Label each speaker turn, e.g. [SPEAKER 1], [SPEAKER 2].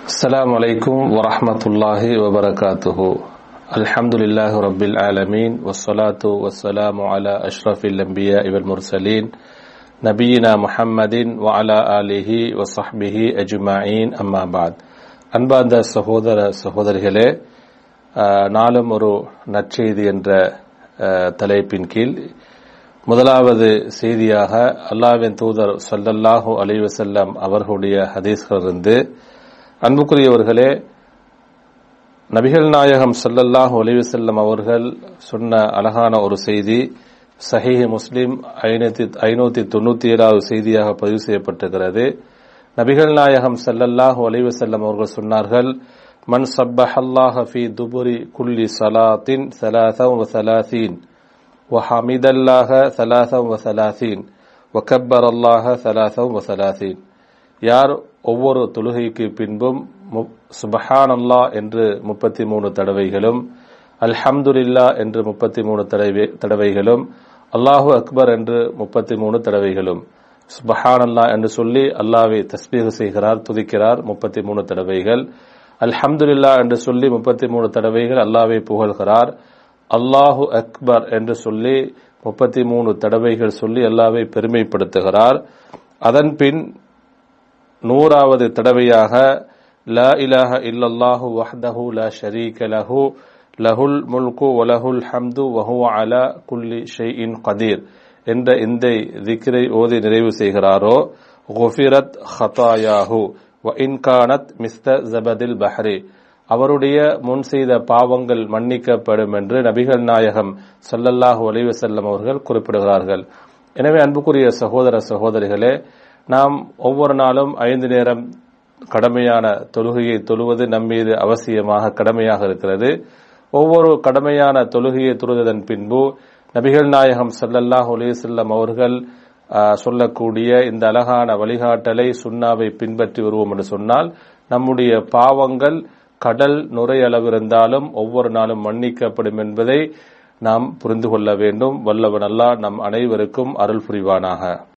[SPEAKER 1] السلام عليكم ورحمة الله وبركاته الحمد لله رب العالمين والصلاة والسلام على أشرف الأنبياء والمرسلين نبينا محمد وعلى آله وصحبه أجمعين أما بعد அன்பார்ந்த சகோதர சகோதரிகளே அஹ், நாளும் ஒரு நற்செய்தி என்ற அஹ், தலைப்பின் கீழ் முதலாவது செய்தியாக அல்லாஹ்வின் தூதர் ஸல்லல்லாஹு அலைஹி வஸல்லம் அவர்களுடைய ஹதீஸ்களிலிருந்து அன்புக்குரியவர்களே நபிகள் நாயகம் செல்லல்லாஹ் சல்லல்லாஹ் செல்லும் அவர்கள் சொன்ன அழகான ஒரு செய்தி சஹி முஸ்லீம் ஐநூத்தி ஐநூத்தி தொண்ணூத்தி ஏழாவது செய்தியாக பதிவு செய்யப்பட்டிருக்கிறது. நபிகள் நாயகம் செல்லல்லாஹ் சல்லல்லாஹ் செல்லும் அவர்கள் சொன்னார்கள் மன் சப்பஹல்லாஹ ஃபி துபுரி குல்லி சலாத்தின் சலாசம் வ சலாசீன் வ ஹமிதல்லாஹ சலாசம் வ சலாசீன் வ கப்பர் அல்லாஹ சலாசம் வ சலாசீன் யார் ஒவ்வொரு தொழுகைக்கு பின்பும் சுபஹான் அல்லா என்று முப்பத்தி மூணு தடவைகளும் அல்ஹம்துல்லா என்று முப்பத்தி மூணு தடவைகளும் அல்லாஹு அக்பர் என்று முப்பத்தி மூணு தடவைகளும். சுபஹான் அல்லா என்று சொல்லி அல்லாவை தஸ்பீக செய்கிறார் துதிக்கிறார் முப்பத்தி மூணு தடவைகள். அல்ஹம்துல்லா என்று சொல்லி முப்பத்தி மூணு தடவைகள் அல்லாவை புகழ்கிறார். அல்லாஹு அக்பர் என்று சொல்லி முப்பத்தி மூணு தடவைகள் சொல்லி அல்லாவை பெருமைப்படுத்துகிறார். அதன் பின் நூறாவது தடவையாக லா இலாஹ இல்லல்லாஹு வஹ்தஹு லா ஷரீக லஹு லஹுல் முல்கு வலஹுல் ஹம்து வஹு அலா குல்லி ஷெயின் கதீர் என்ற இந்த திக்ரை ஓதி நிறைவு செய்கிறாரோ? குஃபிரத் ஹதாயாஹு வ இன்கானத் மிஸ்த ஜபதில் பஹ்ரி. அவருடைய முன் செய்த பாவங்கள் மன்னிக்கப்படும் என்று நபிகள் நாயகம் சல்லல்லாஹு அலைஹி அவர்கள் குறிப்பிடுகிறார்கள். எனவே அன்புக்குரிய சகோதர சகோதரிகளே நாம் ஒவ்வொரு நாளும் ஐந்து நேரம் கடமையான தொழுகையை தொழுவது நம்மீது அவசியமாக கடமையாக இருக்கிறது. ஒவ்வொரு கடமையான தொழுகையை தொழுவதன் பின்பு நபிகள் நாயகம் ஸல்லல்லாஹு செல்லம் அவர்கள் சொல்லக்கூடிய இந்த அழகான வழிகாட்டலை சுண்ணாவை பின்பற்றி வருவோம் என்று சொன்னால் நம்முடைய பாவங்கள் கடல் நுரையளவிருந்தாலும் ஒவ்வொரு நாளும் மன்னிக்கப்படும் என்பதை நாம் புரிந்து கொள்ள வேண்டும். வல்லவன் நம் அனைவருக்கும் அருள் புரிவானாக.